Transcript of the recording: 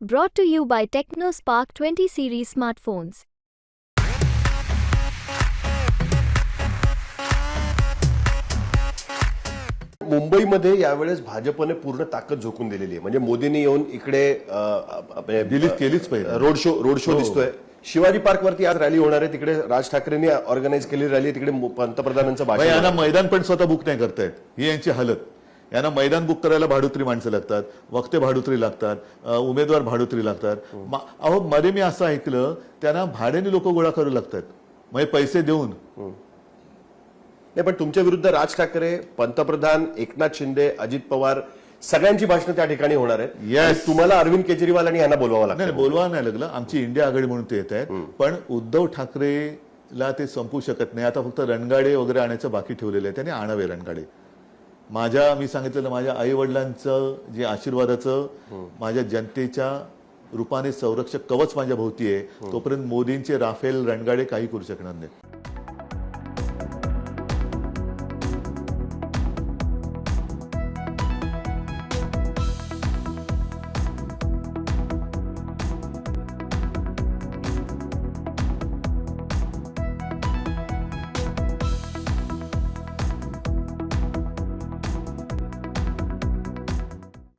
Brought to you by TechnoSpark 20 series smartphones. मुंबईमध्ये यावेळेस भाजपने पूर्ण ताकद झोकून दिलेली आहे म्हणजे मोदींनी येऊन इकडे अ, अ, दिल्लीत केलीच पाहिजे. रोड शो रोड शो हो. दिसतोय शिवाजी पार्क वरती आज रॅली होणार आहे तिकडे राज ठाकरेंनी ऑर्गनाईज केलेली रॅली तिकडे मु- पंतप्रधानांचं भाषण यांना. मैदान पण स्वतः बुक नाही करतायत ही यांची हालत यांना मैदान बुक करायला भाडुत्री माणसं लागतात वक्ते भाडुत्री लागतात उमेदवार भाडुत्री लागतात. अहो मध्ये मी असं ऐकलं त्यांना भाड्याने लोक गोळा करू लागतात. म्हणजे पैसे देऊन. नाही पण तुमच्या विरुद्ध राज ठाकरे पंतप्रधान एकनाथ शिंदे अजित पवार सगळ्यांची भाषणं त्या ठिकाणी होणार आहेत. Yes. तुम्हाला अरविंद केजरीवाल आणि यांना बोलवावं नाही, बोलवा नाही लागलं. आमची इंडिया आघाडी म्हणून ते येत आहेत. पण उद्धव ठाकरेला ते संपू शकत नाही. आता फक्त रणगाडे वगैरे आणायचं बाकी ठेवलेलं आहे. त्याने आणावे रणगाडे. माझ्या मी सांगितलेलं माझ्या आई वडिलांचं जे आशीर्वादाचं माझ्या जनतेच्या रूपाने संरक्षक कवच माझ्या भोवती आहे. तोपर्यंत मोदींचे राफेल रणगाडे काही करू शकणार नाहीत.